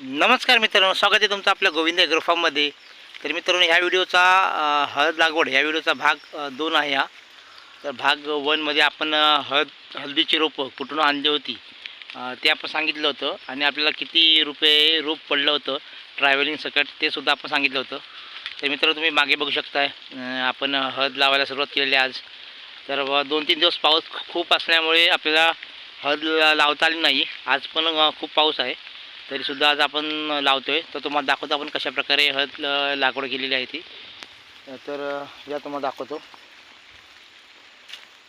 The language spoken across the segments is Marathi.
नमस्कार मित्रांनो स्वागत आहे तुमचं आपल्या गोविंद ॲग्रो फार्ममध्ये तर मित्रांनो ह्या व्हिडिओचा हळद लागवड ह्या व्हिडिओचा भाग दोन आहे हा. तर भाग वनमध्ये आपण हळद हळदीची रोपं कुठून आणली होती ते आपण सांगितलं होतं. आणि आपल्याला किती रुपये रोप पडलं होतं ट्रॅव्हलिंग सकट ते सुद्धा आपण सांगितलं होतं. तर मित्रांनो तुम्ही मागे बघू शकताय आपण हळद लावायला सुरुवात केलेली आज. तर दोन तीन दिवस पाऊस खूप असल्यामुळे आपल्याला हळद लावता आली नाही. आज पण खूप पाऊस आहे. तरीसुद्धा आज आपण लावतो आहे तर तुम्हाला दाखवतो आपण कशा प्रकारे हळद लागवड केलेली आहे ती. तर या तुम्हाला दाखवतो.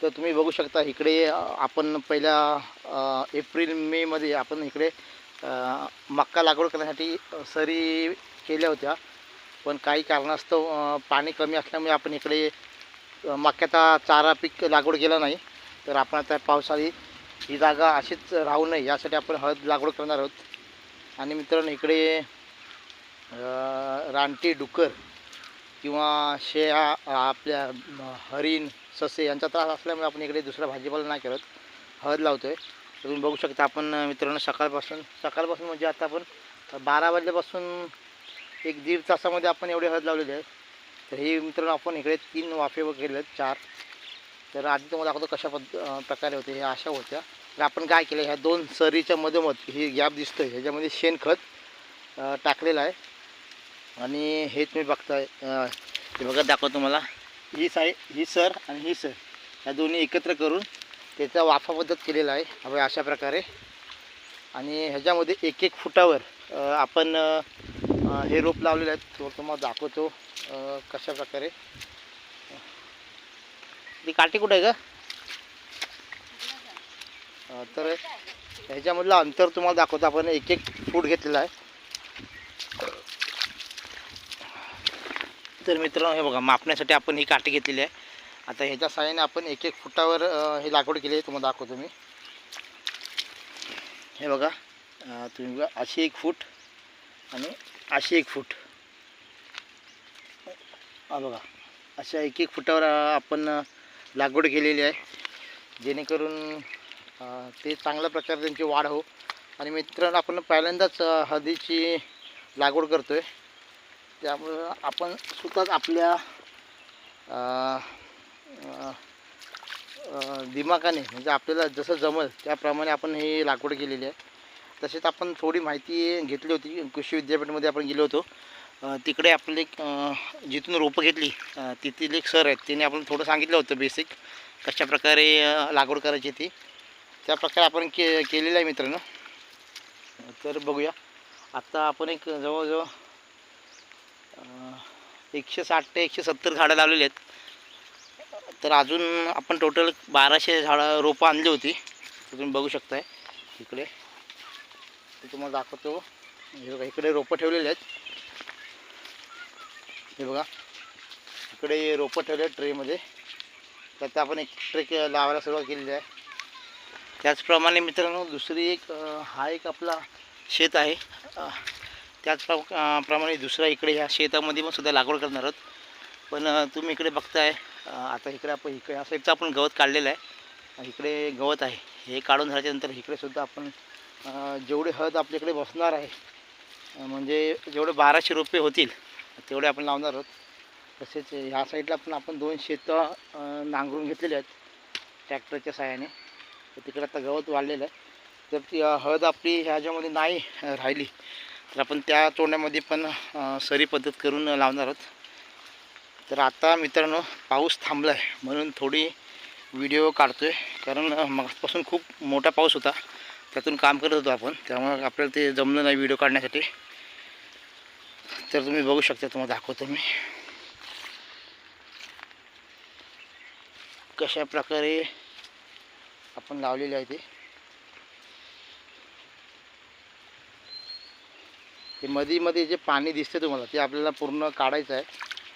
तर तुम्ही बघू शकता इकडे आपण पहिल्या एप्रिल मेमध्ये आपण इकडे मक्का लागवड करण्यासाठी सरी केल्या होत्या. पण काही कारणास्तव पाणी कमी असल्यामुळे आपण इकडे मक्याचा चारा पीक लागवड केला नाही. तर आपण आता पावसाळी ही जागा अशीच राहू नये यासाठी आपण हळद लागवड करणार आहोत. आणि मित्रांनो इकडे रानटी डुक्कर किंवा शेळ्या आपल्या हरिण ससे यांचा त्रास असल्यामुळे आपण इकडे दुसरा भाजीपाला नाही करत. हळद लावतो आहे तुम्ही बघू शकता आपण मित्रांनो सकाळपासून सकाळपासून म्हणजे आता आपण बारा वाजल्यापासून एक दीड तासामध्ये आपण एवढे हळद लावलेले आहे तर हे मित्रांनो आपण इकडे तीन वाफे वगैरे आहेत चार. तर आधी तुम्हाला दाखवतो कशा पद्ध प्रकारे होते हे अशा होत्या. आपण काय केलं ह्या दोन सरीच्या मधोमध ही गॅप दिसतोय. ह्याच्यामध्ये शेणखत टाकलेलं आहे. आणि हे तुम्ही बघताय हे बघा दाखवतो तुम्हाला. ही साय ही सर आणि ही सर. ह्या दोन्ही एकत्र करून त्याचा वाफा पद्धत केलेला आहे आपण अशा प्रकारे. आणि ह्याच्यामध्ये एक एक फुटावर आपण हे रोप लावलेलं आहे तो तुम्हाला दाखवतो कशा प्रकारे. ती काठी कुठं आहे का तर ह्याच्यामधलं अंतर तुम्हाला दाखवतो. आपण एक एक फूट घेतलेला आहे. तर मित्रांनो हे बघा मापण्यासाठी आपण ही काठी घेतलेली आहे. आता ह्याच्या साह्याने आपण एक एक फुटावर हे लागवड केली आहे. तुम्हाला दाखवतो मी. हे बघा तुम्ही बघा अशी एक फूट आणि अशी एक फूट. हा बघा अशा एक एक फुटावर आपण लागवड केलेली आहे. जेणेकरून ते चांगल्या प्रकारे त्यांची वाढ हो. आणि मित्रांनो आपण पहिल्यांदाच हळदीची लागवड करतो आहे त्यामुळं आपण स्वतःच आपल्या दिमाकाने दिमागाने म्हणजे आपल्याला जसं जमल त्याप्रमाणे आपण ही लागवड केलेली आहे. तसेच आपण थोडी माहिती घेतली होती कृषी विद्यापीठामध्ये आपण गेलो होतो. तिकडे आपले एक, जिथून रोपं घेतली तिथील एक सर आहेत त्यांनी आपण थोडं सांगितलं होतं बेसिक कशा प्रकारे लागवड करायची ती. त्या प्रकारे आपण के केलेला आहे मित्रांनो. तर बघूया. आत्ता आपण एक जवळजवळ एकशे साठ ते एकशे सत्तर झाडं लावलेली आहेत. तर अजून आपण टोटल बाराशे झाडं रोपं आणली होती. तर तुम्ही बघू शकताय. इकडे. तुम्हाला दाखवतो. हे बघा इकडे रोपं ठेवलेले आहेत. हे बघा. इकडे रोपं ठेवले आहेत ट्रेमध्ये त्यात आपण एक ट्रे लावायला सुरुवात केलेली आहे. त्याचप्रमाणे मित्रांनो दुसरी एक हा एक आपला शेत आहे. त्याच प्रमाणे दुसरा इकडे ह्या शेतामध्ये पण सुद्धा लागवड करणार आहोत. पण तुम्ही इकडे बघताय आता इकडे आपण इकडे असं साईडचं आपण गवत काढलेलं आहे. इकडे गवत आहे. हे काढून झाल्याच्यानंतर इकडेसुद्धा आपण जेवढे हळद आपल्याकडे बसणार आहे म्हणजे जेवढे बाराशे रुपये होतील तेवढे आपण लावणार आहोत. तसेच ह्या साईडला पण आपण दोन शेतं नांगरून घेतलेले आहेत ट्रॅक्टरच्या सहाय्याने. तर तिकडे आता गवत वाढलेलं आहे. जर ती हळद आपली ह्याच्यामध्ये नाही राहिली. तर आपण त्या तोंड्यामध्ये पण सरी पद्धत करून लावणार आहोत. तर आता मित्रांनो पाऊस थांबला आहे म्हणून थोडी व्हिडिओ काढतो आहे कारण मगापासून खूप मोठा पाऊस होता. त्यातून काम करत होतो आपण. त्यामुळे आपल्याला ते जमलं नाही व्हिडिओ काढण्यासाठी. तर तुम्ही बघू शकता तुम्हाला दाखवतो मी. कशा प्रकारे आपण लावलेले आहे ते. ते मध्ये जे पाणी दिसते तुम्हाला ते आपल्याला पूर्ण काढायचं आहे.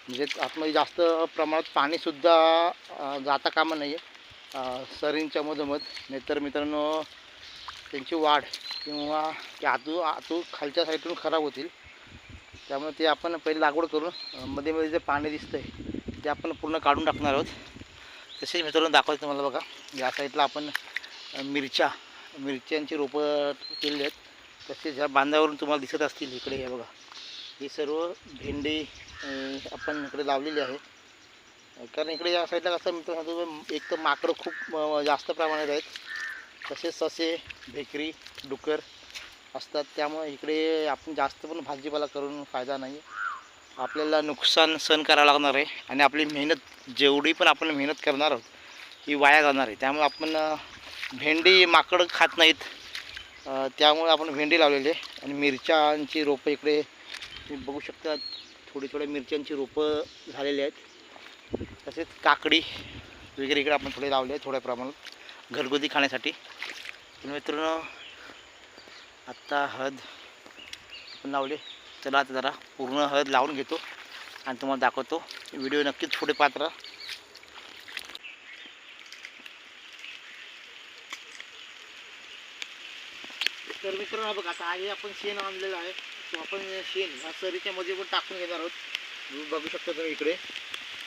म्हणजे आतमध्ये जास्त प्रमाणात पाणीसुद्धा जाता कामा नाही आहे सरींच्या मधोमध. नाहीतर मित्रांनो त्यांची वाढ किंवा ते आतू आतू खालच्या साईडून खराब होतील. त्यामुळे ते आपण पहिले लागवड करून मध्ये मध्ये जे पाणी दिसतं आहे ते आपण पूर्ण काढून टाकणार आहोत. तसेच मित्रांनो दाखवायचं तुम्हाला बघा. या साईडला आपण मिरच्या मिरच्यांची रोपं केलेली आहेत. तसेच ह्या बांधावरून तुम्हाला दिसत असतील इकडे हे बघा. हे सर्व भेंडी आपण इकडे लावलेली आहे कारण इकडे या साईडला कसं मित्र सांगतो एक तर माकडं खूप जास्त प्रमाणात आहेत. तसेच ससे भेकरी डुकर असतात. त्यामुळे इकडे आपण जास्त पण भाजीपाला करून फायदा नाही. आपल्याला नुकसान सहन करावं लागणार आहे आणि आपली मेहनत जेवढी पण आपण मेहनत करणार आहोत ही वाया जाणार आहे. त्यामुळे आपण भेंडी माकडं खात नाहीत. त्यामुळे आपण भेंडी लावलेली आहे आणि मिरच्यांची रोपं इकडे तुम्ही बघू शकता थोडी थोड्या मिरच्यांची रोपं झालेली आहेत. तसेच काकडी वगैरे इकडे आपण थोडे लावले आहे थोड्या प्रमाणात घरगुती खाण्यासाठी. मित्रांनो आत्ता हळद आपण लावले चला आता जरा पूर्ण हळद लावून घेतो आणि तुम्हाला दाखवतो. व्हिडिओ नक्कीच पुढे पात्र तर मित्रांनो बघा आता आहे आपण शेण आणलेलं आहे. तो आपण शेण ह्या सरीच्या मध्ये पण टाकून घेणार आहोत. बघू शकता तुम्ही इकडे.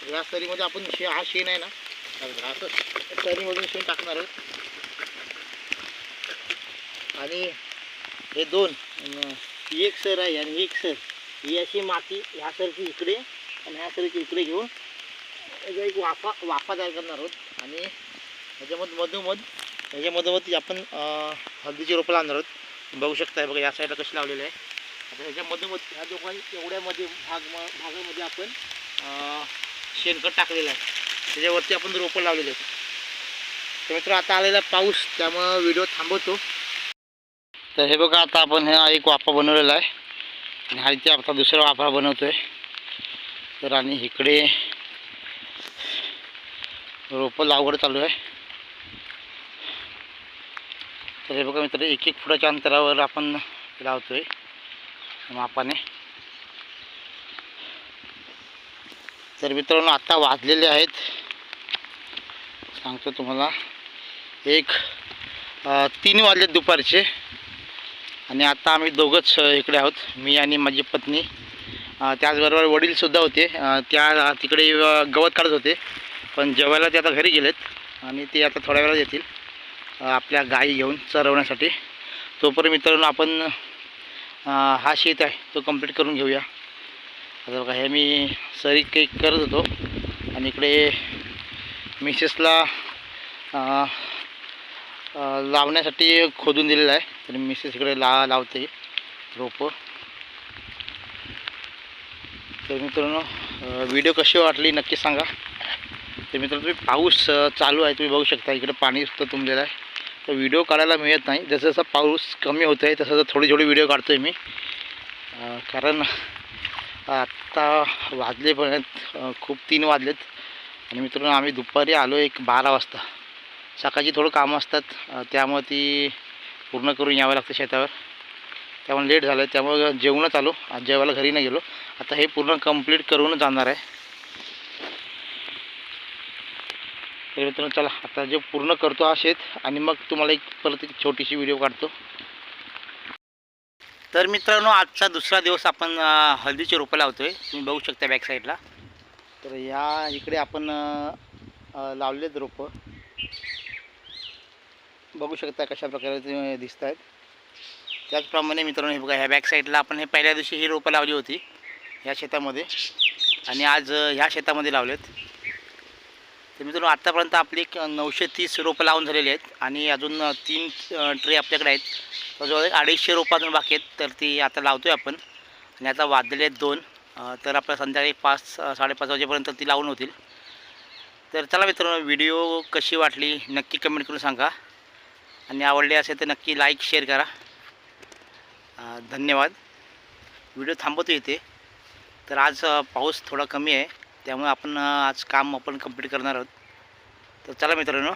ह्या सरीमध्ये आपण शे हा शेण आहे ना. असं सरीमधून शेण टाकणार आहोत. आणि हे दोन ही एक सर आहे आणि ही एक सर. ही अशी माती ह्या सरची इकडे आणि ह्या सरची इकडे घेऊन याचा एक वाफा वाफा तयार करणार आहोत. आणि ह्याच्यामध्ये मधोमध ह्याच्यामधोमध आपण हळदीची रोपं लावणार आहोत. बघू शकता बघा या साईडला कशी लावलेलं आहे. आता ह्याच्या मधोमध ह्या दोघांनी एवढ्यामध्ये भाग भागामध्ये आपण शेणखत टाकलेलं आहे. त्याच्यावरती आपण रोपं लावलेले आहेत. तर मित्र आता आलेला पाऊस त्यामुळं व्हिडिओ थांबवतो. तर हे बघा आता आपण हा एक वाफा बनवलेला आहे. आणि हा इथे आता दुसरा वाफा बनवतो आहे तर आणि इकडे रोपं लागवड चालू आहे. तर हे बघा मित्र एक एक फुटाच्या अंतरावर आपण लावतो आहे मापाने. तर मित्रांनो आत्ता वाजलेले आहेत. सांगतो तुम्हाला. एक तीन वाजलेत दुपारचे. आणि आता आम्ही दोघंच इकडे आहोत. मी आणि माझी पत्नी. त्याचबरोबर वडीलसुद्धा होते. त्या तिकडे गवत काढत होते. पण जेवायला ते आता घरी गेलेत आणि ते आता थोड्या वेळात येतील आपल्या गाई घेऊन चरवण्यासाठी. तोपर्यंत मित्रांनो आपण हा शेत आहे तो कंप्लीट करून घेऊया. आता बघा हे मी सरी काही करत होतो. आणि इकडे मिसेसला लावण्यासाठी खोदून दिलेलं आहे. तर मिसेस इकडे ला लावते रोपं. तर मित्रांनो व्हिडिओ कशी वाटली नक्की सांगा. तर मित्रांनो तुम्ही पाऊस चालू आहे तुम्ही बघू शकता इकडे पाणी सुद्धा तुंबलेलं आहे. तर व्हिडिओ काढायला मिळत नाही. जसं जसं पाऊस कमी होत आहे तसं तसं थोडी थोडी व्हिडिओ काढतो आहे मी कारण आत्ता वाजले पण खूप तीन वाजलेत. आणि मित्रांनो आम्ही दुपारी आलो एक बारा वाजता. सकाळची थोडं कामं असतात. त्यामुळे ती पूर्ण करून यावं लागतं शेतावर. त्यामुळे लेट झालं. त्यामुळे जेवणच आलो आज जेवायला घरी नाही गेलो. आता हे पूर्ण कंप्लीट करूनच जाणार आहे. तर मित्रांनो चला आता जे पूर्ण करतो हा शेत आणि मग तुम्हाला एक परत एक छोटीशी व्हिडिओ काढतो. तर मित्रांनो आजचा दुसरा दिवस आपण हळदीचे रोपं लावतोय. तुम्ही बघू शकता बॅक साईडला तर या इकडे आपण लावलेत रोपं. बघू शकता कशा प्रकारे ते दिसत आहेत त्याचप्रमाणे मित्रांनो हे बघा ह्या बॅक साईडला आपण हे पहिल्या दिवशी ही रोपं लावली होती ह्या शेतामध्ये. आणि आज ह्या शेतामध्ये लावलेत. तर मित्रांनो आत्तापर्यंत आपली एक नऊशे तीस रोपं लावून झालेली आहेत. आणि अजून तीन ट्रे आपल्याकडे आहेत. तर जवळ एक अडीचशे रोपं अजून बाकी आहेत. तर ती आता लावतो आहे आपण. आणि आता वाजलेले आहेत दोन. तर आपल्या संध्याकाळी पाच साडेपाच वाजेपर्यंत ती लावून होतील. तर चला मित्रांनो व्हिडिओ कशी वाटली नक्की कमेंट करून सांगा. आणि आवडले असेल तर नक्की लाईक शेअर करा. धन्यवाद. व्हिडिओ थांबवतो इथे. तर आज पाऊस थोडा कमी आहे. त्यामुळे आपण आज काम आपण कंप्लीट करणार आहोत. तर चला मित्रांनो